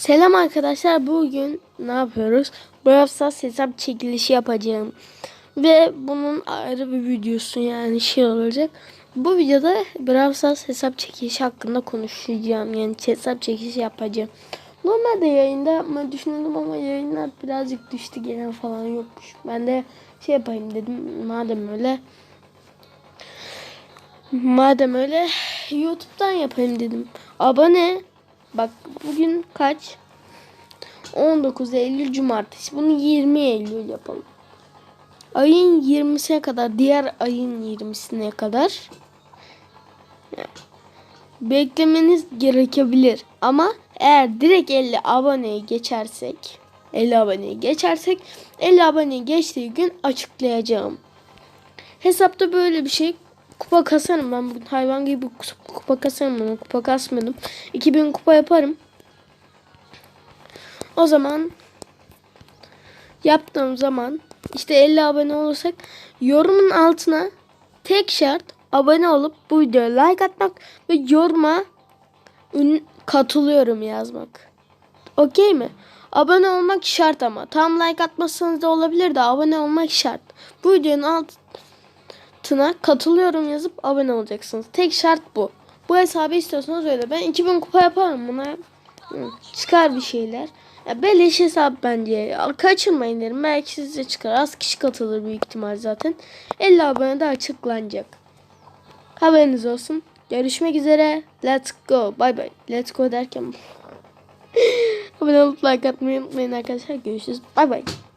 Selam arkadaşlar. Bugün ne yapıyoruz? Brawl hesap çekilişi yapacağım. Ve bunun ayrı bir videosu yani şey olacak. Bu videoda Brawl hesap çekilişi hakkında konuşacağım. Yani hesap çekilişi yapacağım. Normalde yayında yapmayı düşünüyordum ama yayınlar birazcık düştü gelen falan yokmuş. Ben de şey yapayım dedim madem öyle. Madem öyle YouTube'dan yapayım dedim. Abone Bak bugün kaç? 19 Eylül Cumartesi. Bunu 20 Eylül yapalım. Ayın 20'sine kadar, diğer ayın 20'sine kadar beklemeniz gerekebilir. Ama eğer direkt 50 aboneye geçersek, 50 aboneye geçersek, 50 aboneye geçtiği gün açıklayacağım. Hesapta böyle bir şey kupa kasarım. Ben bugün hayvan gibi kupa kasarım bunu kupa kasmadım. 2000 kupa yaparım. O zaman yaptığım zaman işte 50 abone olursak yorumun altına tek şart abone olup bu videoya like atmak ve yoruma katılıyorum yazmak. Okey mi? Abone olmak şart ama. Tam like atmasanız da olabilir de abone olmak şart. Bu videonun alt tına katılıyorum yazıp abone olacaksınız. Tek şart bu. Bu hesabı istiyorsanız öyle. Ben 2000 kupa yaparım buna. Çıkar bir şeyler. Ya beleş hesap bence. Kaçırmayın derim. Belki size çıkar. Az kişi katılır büyük ihtimal zaten. 50 abone de açıklanacak. Haberiniz olsun. Görüşmek üzere. Let's go. Bye bye. Let's go derken abone olup like atmayı unutmayın arkadaşlar. Görüşürüz. Bye bye.